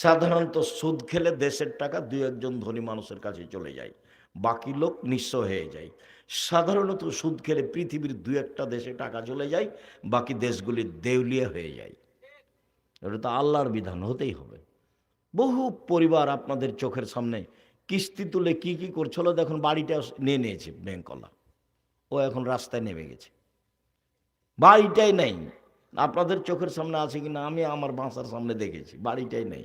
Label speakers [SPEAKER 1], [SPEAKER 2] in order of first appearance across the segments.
[SPEAKER 1] সাধারণত সুদ খেলে দেশের টাকা দু একজন ধনী মানুষের কাছে চলে যায়, বাকি লোক নিঃস্ব হয়ে যায়। সাধারণত সুদ খেলে পৃথিবীর দু একটা দেশে টাকা চলে যায়, বাকি দেশগুলি দেউলিয়া হয়ে যায়। এটা তো আল্লাহর বিধান, হতেই হবে। বহু পরিবার আপনাদের চোখের সামনে কিস্তি তুলে কি কি করছিল দেখুন, বাড়িটা নিয়ে নিয়েছে ব্যাংকলা ও এখন রাস্তায় নেমে গেছে। বাড়িটাই নেই। আপনাদের চোখের সামনে আছে কিনা, আমি আমার বাসার সামনে দেখেছি, বাড়িটাই নেই।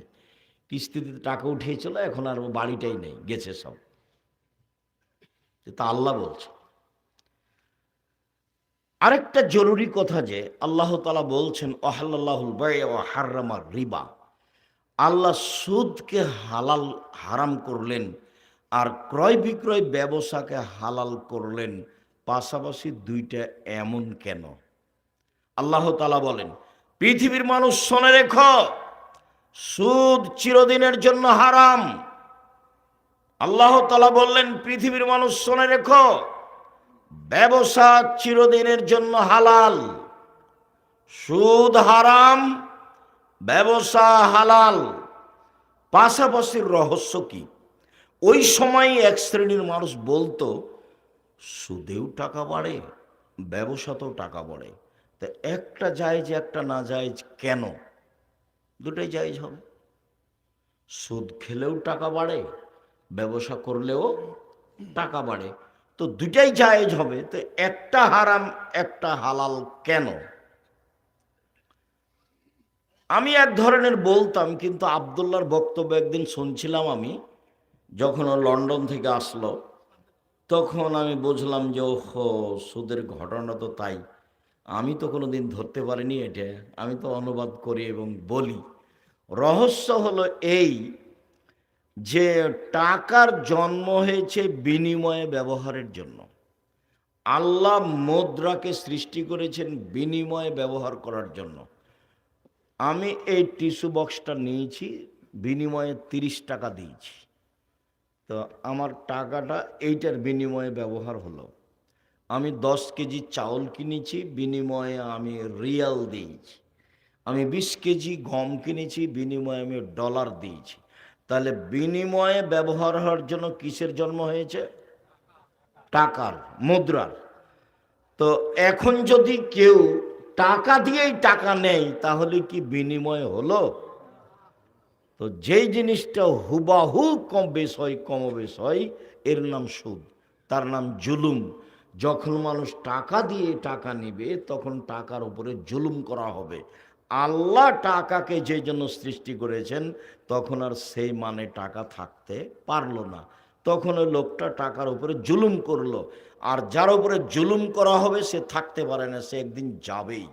[SPEAKER 1] কিস্তিতে টাকা উঠিয়েছিল, এখন আর ও বাড়িটাই নেই, গেছে সব। তা আল্লাহ বলছে। আরেকটা জরুরি কথা যে, আল্লাহ তালা বলছেন ওহাল্লাহুল হার্রামার রিবা। আল্লাহ সুদকে হালাল, হারাম করলেন আর ক্রয় বিক্রয় ব্যবসাকে হালাল করলেন, পাশাপাশি দুইটা এমন কেন? আল্লাহ তালা বলেন, পৃথিবীর মানুষ শোনে রেখ। সুদ চিরদিনের জন্য হারাম। আল্লাহ তালা বললেন, পৃথিবীর মানুষ শোনে রেখো, ব্যবসা চিরদিনের জন্য হালাল। সুদ হারাম, ব্যবসা হালাল। পাশাপাশির রহস্য কি? ওই সময় এক শ্রেণির মানুষ বলতো, সুদেও টাকা বাড়ে, ব্যবসাতেও টাকা বাড়ে। তা একটা জায়েজ একটা না জায়েজ কেন? দুটাই জায়েজ হবে। সুদ খেলেও টাকা বাড়ে, ব্যবসা করলেও টাকা বাড়ে। তো দুটাই জায়েজ হবে, তো একটা হারাম, একটা হালাল কেন? আমি এক ধরনের বলতাম, কিন্তু আবদুল্লার বক্তব্য একদিন শুনছিলাম আমি, যখন ও লন্ডন থেকে আসলো, তখন আমি বুঝলাম যে, ওহো, সুদের ঘটনা তো তাই। আমি তো কোনো দিন ধরতে পারিনি এটা। আমি তো অনুবাদ করি এবং বলি। রহস্য হলো এই যে টাকার জন্ম হয়েছে বিনিময়ে ব্যবহারের জন্য। আল্লাহ মুদ্রাকে সৃষ্টি করেছেন বিনিময়ে ব্যবহার করার জন্য। আমি এই টিস্যু বক্সটা নিয়েছি, বিনিময়ে তিরিশ টাকা দিয়েছি। তো আমার টাকাটা এইটার বিনিময়ে ব্যবহার হলো। আমি দশ কেজি চাউল কিনেছি, বিনিময়ে আমি রিয়াল দিয়েছি। আমি বিশ কেজি গম কিনেছি, বিনিময়ে আমি ডলার দিয়েছি। তাহলে বিনিময়ে ব্যবহার হওয়ার জন্য কিসের জন্ম হয়েছে? টাকার, মুদ্রার। তো এখন যদি কেউ টাকা দিয়েই টাকা নেই তাহলে কি বিনিময় হলো? তো যেই জিনিসটা হুবাহু কম বেশ হয়, কম বেশ হয়, এর নাম সুদ। তার নাম জুলুম। যখন মানুষ টাকা দিয়ে টাকা নেবে, তখন টাকার উপরে জুলুম করা হবে। আল্লাহ টাকাকে যে জন্য সৃষ্টি করেছেন, তখন আর সেই মানে টাকা থাকতে পারল না। তখন ওই লোকটা টাকার উপরে জুলুম করল। আর যার উপরে জুলুম করা হবে, সে থাকতে পারে না, সে একদিন যাবেই।